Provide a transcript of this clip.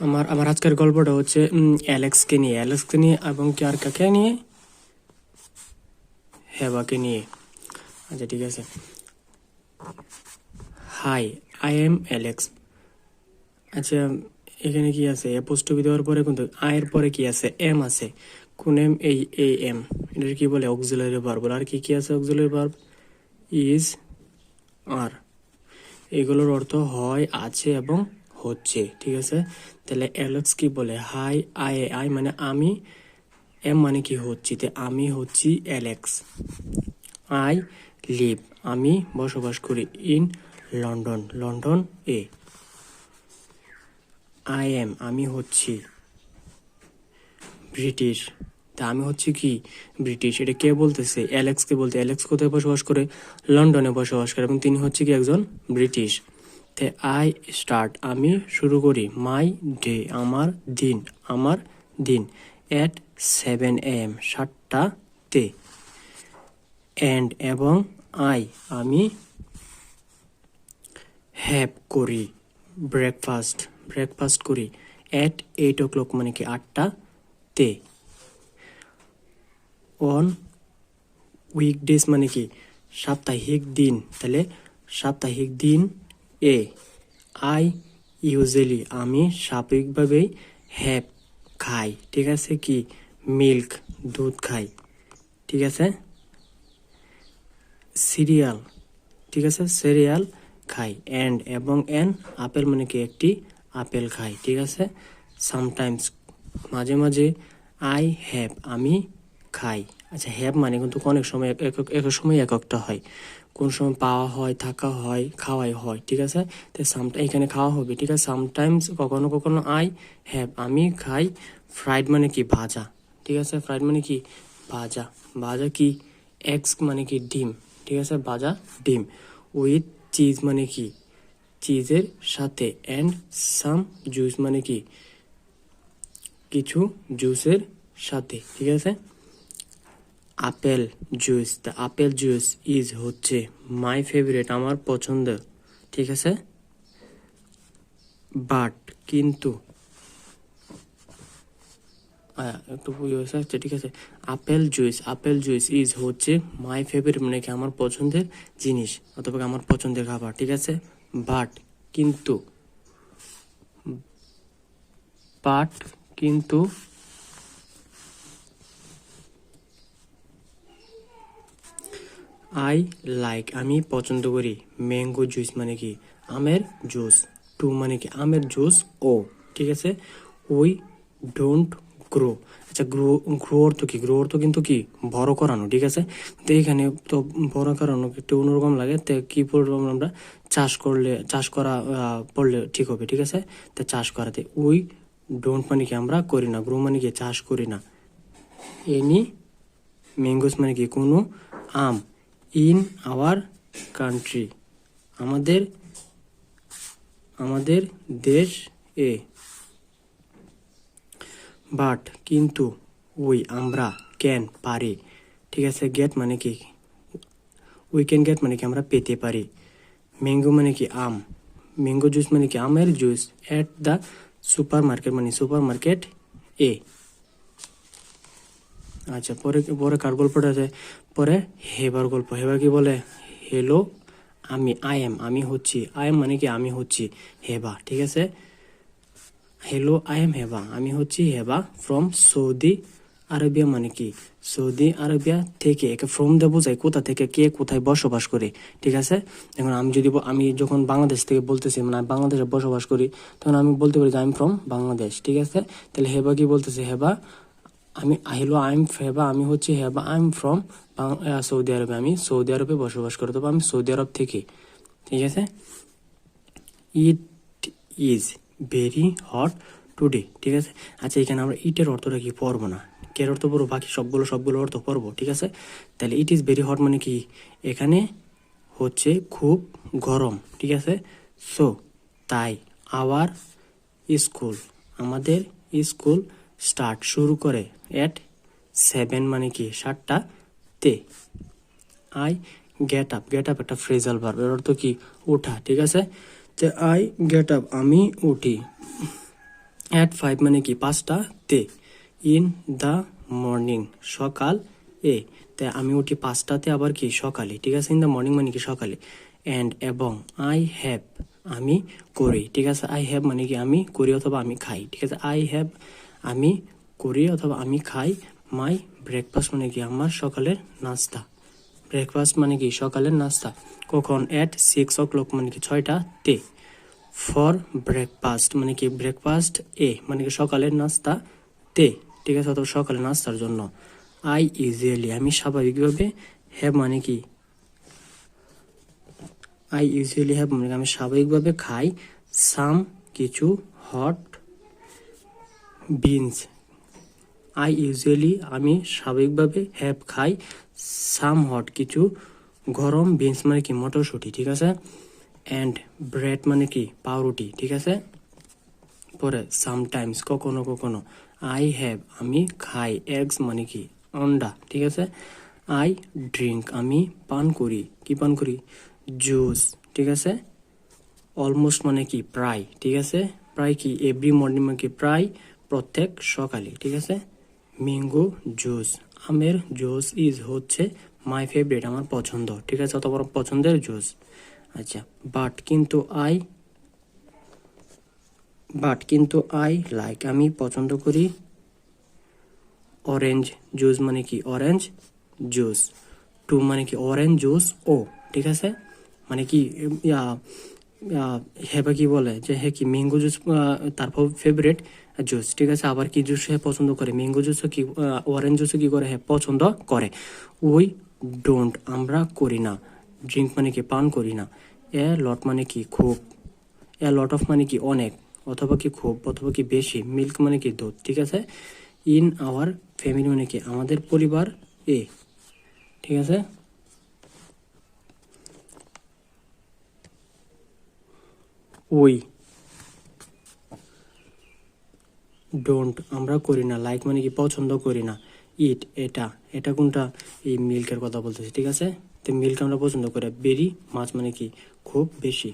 আমার আমার আজকের গল্পটা হচ্ছে অ্যালেক্সকে নিয়ে অ্যালেক্সকে নিয়ে এবং কি আর কাকে নিয়ে, হেবাকে নিয়ে। আচ্ছা ঠিক আছে। Hi, I am Alex. আচ্ছা এখানে কি আছে? অ্যাপোস্টপি দেওয়ার পরে কিন্তু আয়ের পরে কি আছে? এম আছে। কোন এম? এই এই এম। এটা কি বলে? Auxiliary verb. আর কি কি আছে অক্সিলারি ভার্ব? ইজ, আর। এগুলোর অর্থ হয়, আছে এবং হচ্ছে, ঠিক আছে? তাহলে অ্যালেক্স কি বলে? হাই, আই আই মানে আমি, এম মানে কি হচ্ছি? তে আমি হচ্ছি অ্যালেক্স। আই লিভ, আমি বসবাস করি ইন লন্ডন লন্ডন এ। আই এম, আমি হচ্ছি ব্রিটিশ। তা আমি হচ্ছে কি? ব্রিটিশ, এটা কে বলতেছে? অ্যালেক্সকে বলতে, অ্যালেক্স কোথায় বসবাস করে? লন্ডনে বসবাস করে, এবং তিনি হচ্ছে কি একজন ব্রিটিশ। তে আই স্টার্ট আমি শুরু করি মাই ডে আমার দিন আমার দিন অ্যাট সেভেন এম সাতটাতে অ্যান্ড এবং আই আমি হ্যাভ করি ব্রেকফাস্ট ব্রেকফাস্ট করি অ্যাট এইট ও ক্লক মানে কি আটটাতে অন উইকডেজ মানে কি, সাপ্তাহিক দিন, তাহলে সাপ্তাহিক দিন এ আই ইউজুয়ালি আমি স্বাভাবিকভাবেই হ্যাভ খাই, ঠিক আছে কি? মিল্ক দুধ খাই, ঠিক আছে? সিরিয়াল ঠিক আছে? সিরিয়াল খাই অ্যান্ড এবং এন আপেল মানে কি? একটি আপেল খাই, ঠিক আছে? সামটাইমস মাঝে মাঝে আই হ্যাভ আমি খাই। আচ্ছা হ্যাভ মানে কিন্তু অনেক সময় এক এক সময় এক একটা হয়। কোন সময় পাওয়া হয়, থাকা হয়, খাওয়াই হয়, ঠিক আছে? তো সামটা এখানে খাওয়া হবে, ঠিক আছে? সামটাইমস কখনো কখনো আই হ্যাভ আমি খাই ফ্রাইড মানে কি ভাজা, ঠিক আছে? ফ্রাইড মানে কি ভাজা ভাজা কি এগস মানে কি ডিম, ঠিক আছে? ভাজা ডিম উইথ চিজ মানে কি চিজের সাথে অ্যান্ড সাম জুস মানে কি কিছু জুসের সাথে, ঠিক আছে? Apple juice. The apple juice is হচ্ছে মাই ফেভারিট আমার পছন্দ ঠিক আছে? বাট কিন্তু একটু ভুল হয়েছে আচ্ছা ঠিক আছে। Apple juice apple juice is হচ্ছে মাই ফেভারিট মানে কি আমার পছন্দের জিনিস, অথবা আমার পছন্দের খাবার, ঠিক আছে? বাট কিন্তু বাট কিন্তু আই লাইক আমি পছন্দ করি ম্যাঙ্গো জুস মানে কি? আমের জুস টু মানে কি? আমের জুস ও ঠিক আছে? উই ডোন্ট গ্রো আচ্ছা গ্রো গ্রো অর্থ কি? গ্রো অর্থ কিন্তু কি? বড় করানো, ঠিক আছে? তো এখানে তো বড় করানো একটু অন্যরকম লাগে। তো কী বললাম আমরা? চাষ করলে, চাষ করা পড়লে ঠিক হবে, ঠিক আছে? তো চাষ করাতে উই ডোন্ট মানে কি? আমরা করি না। গ্রো মানে কি? চাষ করি না। এনি ম্যাঙ্গোস মানে কি? কোনো আম। ইন আওয়ার কান্ট্রি আমাদের আমাদের দেশ এ। বাট কিন্তু উই আমরা ক্যান পারি। ঠিক আছে গেট মানে কি? উই ক্যান গেট মানে কি আমরা পেতে পারি। ম্যাঙ্গো মানে কি আম? ম্যাঙ্গো জুস মানে কি আমের juice at the supermarket মানে সুপার মার্কেট এ। আচ্ছা পরে পরে কার গল্পটা আছে পরে হেবার গল্প। হেবার কি বলে? হেলো আমি আই এম আমি হচ্ছি। আই এম মানে কি, আমি হচ্ছি হেবা, ঠিক আছে? হ্যালো আই এম হেবা, আমি হচ্ছি হেবা ফ্রম সৌদি আরবিয়া মানে কি? সৌদি আরবিয়া থেকে, একে ফ্রম দে বোঝায় কোথা থেকে, কে কোথায় বসবাস করে, ঠিক আছে? এখন আমি যদি আমি যখন বাংলাদেশ থেকে বলতেছি মানে বাংলাদেশে বসবাস করি, তখন আমি বলতে পারি যে আই এম ফ্রম বাংলাদেশ ঠিক আছে? তাহলে হেবা কি বলতেছে? হেবা আমি আহিলো আই এম হেবা আমি হচ্ছি Heba I am from Saudi আরবে আমি সৌদি আরবে বসবাস করি, তবে আমি সৌদি আরব থেকে। ঠিক আছে? It is very hot today ঠিক আছে? আচ্ছা এখানে আমরা ইটের অর্থটা কি পড়ব না? কের অর্থ পড়ব? বাকি সবগুলো সবগুলো অর্থ পড়ব, ঠিক আছে? তাহলে ইট ইজ ভেরি হট মানে কি? এখানে হচ্ছে খুব গরম, ঠিক আছে? সো তাই আওয়ার স্কুল আমাদের স্কুল স্টার্ট শুরু করে এট সেভেন মানে কি? সাতটা তে। I get up get up একটা ফ্রেজাল ভার্ব অর্থ কি? ওঠা, ঠিক আছে? তো আই গেট আপ আমি উঠি। অ্যাট ফাইভ মানে কি? পাঁচটা তে। ইন দ্য মর্নিং সকাল এ। তাই আমি উঠি পাঁচটাতে আবার কি? সকালে, ঠিক আছে? ইন দ্য মর্নিং মানে কি? সকালে। অ্যান্ড এবং আই হ্যাভ আমি করি, ঠিক আছে? আই হ্যাভ মানে কি? আমি করি অথবা আমি খাই, ঠিক আছে? আই হ্যাভ আমি করি অথবা আমি খাই, মাই ব্রেকফাস্ট মানে কি? আমার সকালের নাস্তা। ব্রেকফাস্ট মানে কি? সকালের নাস্তা। কখন? অ্যাট সিক্স ও ক্লক মানে কি? ছয়টা তে। ফর ব্রেকফাস্ট মানে কি? ব্রেকফাস্ট এ মানে কি? সকালের নাস্তা তে। ঠিক আছে? অথবা সকালের নাস্তার জন্য। আই ইউজুয়ালি আমি স্বাভাবিকভাবে হ্যাভ মানে কি? আই ইউজুয়ালি হ্যাভ মানে আমি স্বাভাবিকভাবে খাই সাম কিছু হট বিনস আই ইউজুয়ালি আমি স্বাভাবিকভাবে হ্যাপ খাই সাম হট কিছু গরম বিনস মানে কি মটরশুঁটি, ঠিক আছে? অ্যান্ড ব্রেড মানে কি? পাউরুটি, ঠিক আছে? পরে সামটাইমস কখনো কখনো আই হ্যাভ আমি খাই এগস মানে কি? অন্ডা, ঠিক আছে? আই ড্রিঙ্ক আমি পান করি। কি পান করি? জুস ঠিক আছে? অলমোস্ট মানে কি? প্রায় ঠিক আছে? প্রায় কি? এভরি মর্নিং মানে কি? প্রায় প্রত্যেক সকালে ঠিক আছে? ম্যাঙ্গো জুস আমের জুস ইজ হচ্ছে মাই ফেভারিট আমার পছন্দ, ঠিক আছে? অত বড় পছন্দের জুস আচ্ছা বাট কিন্তু আই বাট কিন্তু আই লাইক আমি পছন্দ করি অরেঞ্জ জুস মানে কি? অরেঞ্জ জুস টু মানে কি? অরেঞ্জ জুস ও ঠিক আছে? মানে কি হেবা কি বলে? যে হে কি ম্যাঙ্গো জুস তার ফেভারিট জুস, ঠিক আছে? আবার কি জুস হে পছন্দ করে? ম্যাঙ্গো জুসও কি অরেঞ্জ জুসও কি করে হ্যাঁ পছন্দ করে? উই ডোন্ট আমরা করি না। ড্রিঙ্ক মানে কি? পান করি না। এ লট মানে কি? খুব। এ লট অফ মানে কি? অনেক। অথবা কি খুব, অথবা কি বেশি। মিল্ক মানে কি দুধ, ঠিক আছে? ইন আওয়ার ফ্যামিলি মানে কি? আমাদের পরিবার এ, ঠিক আছে? ওই ডোন্ট আমরা করি না লাইক মানে কি পছন্দ করি না। ইট এটা এটা কোনটা? এই মিল্কের কথা বলতেছি, ঠিক আছে? তো মিল্ক আমরা পছন্দ করি বেরি মাছ মানে কি? খুব বেশি।